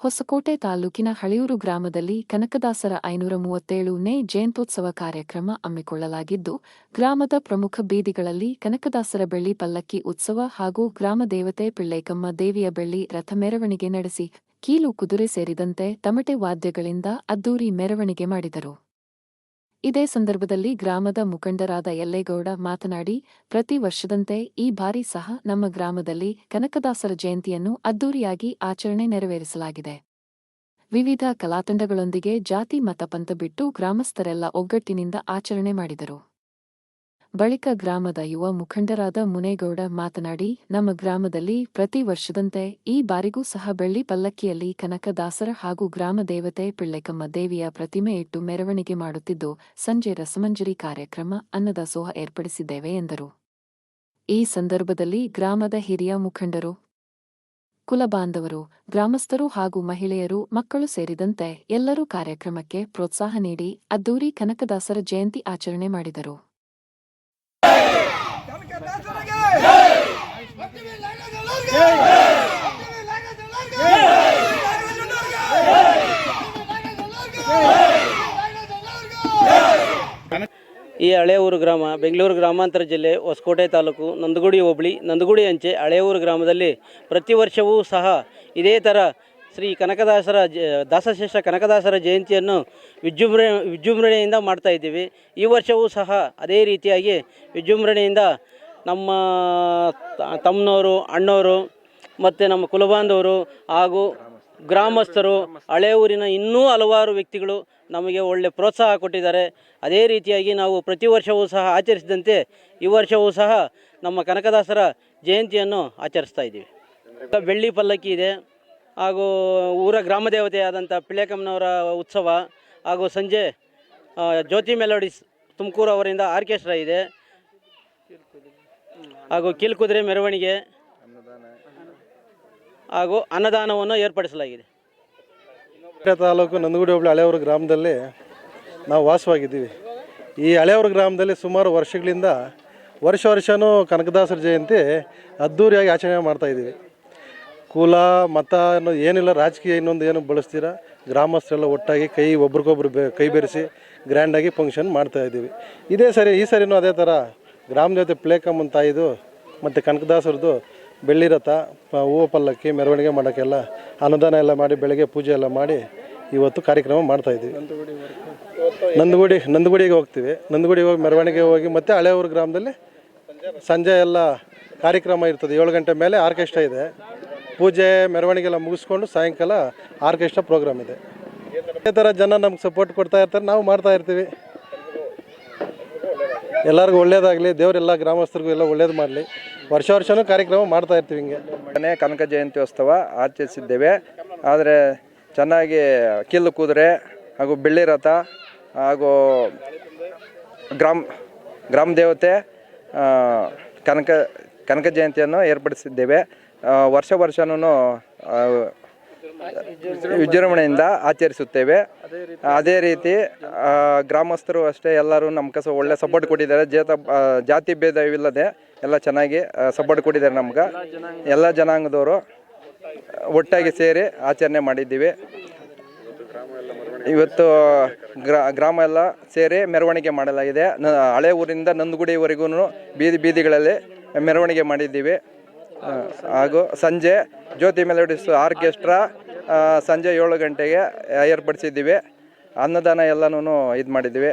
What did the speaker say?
ಹೊಸಕೋಟೆ ತಾಲೂಕಿನ ಹಳಿಯೂರು ಗ್ರಾಮದಲ್ಲಿ ಕನಕದಾಸರ ಐನೂರ ಮೂವತ್ತೇಳನೇ ಜಯಂತ್ಯೋತ್ಸವ ಕಾರ್ಯಕ್ರಮ ಹಮ್ಮಿಕೊಳ್ಳಲಾಗಿದ್ದು, ಗ್ರಾಮದ ಪ್ರಮುಖ ಬೀದಿಗಳಲ್ಲಿ ಕನಕದಾಸರ ಬೆಳ್ಳಿ ಪಲ್ಲಕ್ಕಿ ಉತ್ಸವ ಹಾಗೂ ಗ್ರಾಮ ದೇವತೆ ಪಿಳ್ಳೈಕಮ್ಮ ದೇವಿಯ ಬೆಳ್ಳಿ ರಥ ಮೆರವಣಿಗೆ ನಡೆಸಿ, ಕೀಲು ಕುದುರೆ ಸೇರಿದಂತೆ ತಮಟೆ ವಾದ್ಯಗಳಿಂದ ಅದ್ದೂರಿ ಮೆರವಣಿಗೆ ಮಾಡಿದರು. ಇದೇ ಸಂದರ್ಭದಲ್ಲಿ ಗ್ರಾಮದ ಮುಖಂಡರಾದ ಯಲ್ಲೇಗೌಡ ಮಾತನಾಡಿ, ಪ್ರತಿ ವರ್ಷದಂತೆ ಈ ಬಾರಿ ಸಹ ನಮ್ಮ ಗ್ರಾಮದಲ್ಲಿ ಕನಕದಾಸರ ಜಯಂತಿಯನ್ನು ಅದ್ದೂರಿಯಾಗಿ ಆಚರಣೆ ನೆರವೇರಿಸಲಾಗಿದೆ. ವಿವಿಧ ಕಲಾತಂಡಗಳೊಂದಿಗೆ ಜಾತಿ ಮತ ಪಂಥ ಬಿಟ್ಟು ಗ್ರಾಮಸ್ಥರೆಲ್ಲ ಒಗ್ಗಟ್ಟಿನಿಂದ ಆಚರಣೆ ಮಾಡಿದರು. ಬಳಿಕ ಗ್ರಾಮದ ಯುವ ಮುಖಂಡರಾದ ಮುನೇಗೌಡ ಮಾತನಾಡಿ, ನಮ್ಮ ಗ್ರಾಮದಲ್ಲಿ ಪ್ರತಿ ವರ್ಷದಂತೆ ಈ ಬಾರಿಗೂ ಸಹ ಬೆಳ್ಳಿ ಪಲ್ಲಕ್ಕಿಯಲ್ಲಿ ಕನಕದಾಸರ ಹಾಗೂ ಗ್ರಾಮ ದೇವತೆ ಪಿಳ್ಳೆಕಮ್ಮ ದೇವಿಯ ಪ್ರತಿಮೆ ಇಟ್ಟು ಮೆರವಣಿಗೆ ಮಾಡುತ್ತಿದ್ದು, ಸಂಜೆ ರಸಮಂಜರಿ ಕಾರ್ಯಕ್ರಮ ಅನ್ನದಾಸೋಹ ಏರ್ಪಡಿಸಿದ್ದೇವೆ ಎಂದರು. ಈ ಸಂದರ್ಭದಲ್ಲಿ ಗ್ರಾಮದ ಹಿರಿಯ ಮುಖಂಡರು, ಕುಲಬಾಂಧವರು, ಗ್ರಾಮಸ್ಥರು ಹಾಗೂ ಮಹಿಳೆಯರು, ಮಕ್ಕಳು ಸೇರಿದಂತೆ ಎಲ್ಲರೂ ಕಾರ್ಯಕ್ರಮಕ್ಕೆ ಪ್ರೋತ್ಸಾಹ ನೀಡಿ, ಅದ್ದೂರಿ ಕನಕದಾಸರ ಜಯಂತಿ ಆಚರಣೆ ಮಾಡಿದರು. ಈ ಹಳೆಯೂರು ಗ್ರಾಮ, ಬೆಂಗಳೂರು ಗ್ರಾಮಾಂತರ ಜಿಲ್ಲೆ, ಹೊಸಕೋಟೆ ತಾಲೂಕು, ನಂದಗುಡಿ ಹೋಬಳಿ, ನಂದಗುಡಿ ಅಂಚೆ ಹಳೆಯೂರು ಗ್ರಾಮದಲ್ಲಿ ಪ್ರತಿ ವರ್ಷವೂ ಸಹ ಇದೇ ಥರ ಶ್ರೀ ಕನಕದಾಸರ ಜ, ದಾಸಶೇಷ ಕನಕದಾಸರ ಜಯಂತಿಯನ್ನು ವಿಜೃಂಭಣೆ, ವಿಜೃಂಭಣೆಯಿಂದ ಮಾಡ್ತಾ ಇದ್ದೀವಿ. ಈ ವರ್ಷವೂ ಸಹ ಅದೇ ರೀತಿಯಾಗಿ ವಿಜೃಂಭಣೆಯಿಂದ ನಮ್ಮ ತಮ್ಮನವರು, ಅಣ್ಣವರು ಮತ್ತು ನಮ್ಮ ಕುಲಬಾಂಧವರು ಹಾಗೂ ಗ್ರಾಮಸ್ಥರು, ಹಳೆ ಊರಿನ ಇನ್ನೂ ಹಲವಾರು ವ್ಯಕ್ತಿಗಳು ನಮಗೆ ಒಳ್ಳೆ ಪ್ರೋತ್ಸಾಹ ಕೊಟ್ಟಿದ್ದಾರೆ. ಅದೇ ರೀತಿಯಾಗಿ ನಾವು ಪ್ರತಿ ವರ್ಷವೂ ಸಹ ಆಚರಿಸಿದಂತೆ ಈ ವರ್ಷವೂ ಸಹ ನಮ್ಮ ಕನಕದಾಸರ ಜಯಂತಿಯನ್ನು ಆಚರಿಸ್ತಾ ಇದ್ದೀವಿ. ಬೆಳ್ಳಿ ಪಲ್ಲಕ್ಕಿ ಇದೆ, ಹಾಗೂ ಊರ ಗ್ರಾಮ ಆದಂಥ ಪಿಳೇಗಮ್ನವರ ಉತ್ಸವ, ಹಾಗೂ ಸಂಜೆ ಜ್ಯೋತಿ ಮೆಲೋಡಿಸ್ ತುಮಕೂರು ಅವರಿಂದ ಆರ್ಕೆಸ್ಟ್ರಾ ಇದೆ. ಹಾಗೂ ಕೀಲ್ಕುದುರೆ ಮೆರವಣಿಗೆ ಹಾಗೂ ಅನ್ನದಾನವನ್ನು ಏರ್ಪಡಿಸಲಾಗಿದೆ. ತಾಲೂಕು ನಂದಗುಡಿ ಹೋಬಳಿ ಹಳೆಯವರ ಗ್ರಾಮದಲ್ಲಿ ನಾವು ವಾಸವಾಗಿದ್ದೀವಿ. ಈ ಹಳೆಯವರ ಗ್ರಾಮದಲ್ಲಿ ಸುಮಾರು ವರ್ಷಗಳಿಂದ ವರ್ಷ ವರ್ಷವೂ ಕನಕದಾಸರ ಜಯಂತಿ ಅದ್ಧೂರಿಯಾಗಿ ಆಚರಣೆ ಮಾಡ್ತಾಯಿದ್ದೀವಿ ಕುಲ, ಮತ ಅನ್ನೋ ಏನಿಲ್ಲ, ರಾಜಕೀಯ ಇನ್ನೊಂದು ಏನು ಬಳಸ್ತೀರ, ಗ್ರಾಮಸ್ಥರೆಲ್ಲ ಒಟ್ಟಾಗಿ ಕೈ ಒಬ್ರಿಗೊಬ್ರು ಬೆ, ಕೈ ಬೆರೆಸಿ ಗ್ರ್ಯಾಂಡಾಗಿ ಫಂಕ್ಷನ್ ಮಾಡ್ತಾಯಿದ್ದೀವಿ ಇದೇ ಸರಿ, ಈ ಸರಿನೂ ಅದೇ ಥರ ಗ್ರಾಮ ದೇವತೆ ಪ್ಲೇಕಮ್ಮನ ತಾಯಿದು ಮತ್ತು ಕನಕದಾಸರದು ಬೆಳ್ಳಿ ರಥ, ಪ- ಹೂವು ಪಲ್ಲಕ್ಕಿ, ಮೆರವಣಿಗೆ ಮಾಡೋಕ್ಕೆಲ್ಲ ಅನುದಾನ ಎಲ್ಲ ಮಾಡಿ, ಬೆಳಗ್ಗೆ ಪೂಜೆ ಎಲ್ಲ ಮಾಡಿ ಇವತ್ತು ಕಾರ್ಯಕ್ರಮ ಮಾಡ್ತಾಯಿದ್ದೀವಿ ನಂದಗುಡಿ, ನಂದಗುಡಿಗೆ ಹೋಗ್ತೀವಿ. ನಂದಗುಡಿಗೆ ಹೋಗಿ ಮೆರವಣಿಗೆ ಹೋಗಿ ಮತ್ತು ಹಳೆಯೂರು ಗ್ರಾಮದಲ್ಲಿ ಸಂಜೆ ಎಲ್ಲ ಕಾರ್ಯಕ್ರಮ ಇರ್ತದೆ. ಏಳು ಗಂಟೆ ಮೇಲೆ ಆರ್ಕೆಸ್ಟ್ರಾ ಇದೆ. ಪೂಜೆ, ಮೆರವಣಿಗೆ ಎಲ್ಲ ಮುಗಿಸ್ಕೊಂಡು ಸಾಯಂಕಾಲ ಆರ್ಕೆಸ್ಟ್ರಾ ಪ್ರೋಗ್ರಾಮ್ ಇದೆ. ಇದೇ ಥರ ಜನ ನಮ್ಗೆ ಸಪೋರ್ಟ್ ಕೊಡ್ತಾ ಇರ್ತಾರೆ. ನಾವು ಮಾಡ್ತಾ ಇರ್ತೀವಿ. ಎಲ್ಲರಿಗೂ ಒಳ್ಳೇದಾಗಲಿ, ದೇವರೆಲ್ಲ ಗ್ರಾಮಸ್ಥರಿಗೂ ಎಲ್ಲ ಒಳ್ಳೇದು ಮಾಡಲಿ. ವರ್ಷ ವರ್ಷವೂ ಕಾರ್ಯಕ್ರಮ ಮಾಡ್ತಾ ಇರ್ತೀವಿ ಹಿಂಗೆ. ಮನೆ ಕನಕ ಉತ್ಸವ ಆಚರಿಸಿದ್ದೇವೆ. ಆದರೆ ಚೆನ್ನಾಗಿ ಕಿಲ್ಲು ಕುದುರೆ ಹಾಗೂ ಬೆಳ್ಳಿ ರಥ ಹಾಗೂ ಗ್ರಾಮ ಗ್ರಾಮ ದೇವತೆ ಕನಕ ಕನಕ ಜಯಂತಿಯನ್ನು ಏರ್ಪಡಿಸಿದ್ದೇವೆ. ವರ್ಷ ವರ್ಷನೂ ವಿಜೃಂಭಣೆಯಿಂದ ಆಚರಿಸುತ್ತೇವೆ. ಅದೇ ರೀತಿ ಗ್ರಾಮಸ್ಥರು ಅಷ್ಟೇ ಎಲ್ಲರೂ ನಮ್ಮ ಕಸ ಒಳ್ಳೆ ಸಪೋರ್ಟ್ ಕೊಟ್ಟಿದ್ದಾರೆ. ಜೇತ ಜಾತಿ ಭೇದವಿಲ್ಲದೆ ಎಲ್ಲ ಚೆನ್ನಾಗಿ ಸಪೋರ್ಟ್ ಕೊಟ್ಟಿದ್ದಾರೆ ನಮ್ಗೆ. ಎಲ್ಲ ಜನಾಂಗದವರು ಒಟ್ಟಾಗಿ ಸೇರಿ ಆಚರಣೆ ಮಾಡಿದ್ದೀವಿ. ಇವತ್ತು ಗ್ರಾ, ಗ್ರಾಮ ಎಲ್ಲ ಸೇರಿ ಮೆರವಣಿಗೆ ಮಾಡಲಾಗಿದೆ. ಹಳೆ ಊರಿಂದ ನಂದಗುಡಿವರೆಗೂ ಬೀದಿ, ಬೀದಿಗಳಲ್ಲಿ ಮೆರವಣಿಗೆ ಮಾಡಿದ್ದೀವಿ. ಹಾಗೂ ಸಂಜೆ ಜ್ಯೋತಿ ಮೆಲೋಡಿಸ್ ಆರ್ಕೆಸ್ಟ್ರಾ ಸಂಜೆ ಏಳು ಗಂಟೆಗೆ ಏರ್ಪಡಿಸಿದ್ದೀವಿ. ಅನ್ನದಾನ ಎಲ್ಲನೂ ಇದು ಮಾಡಿದ್ದೀವಿ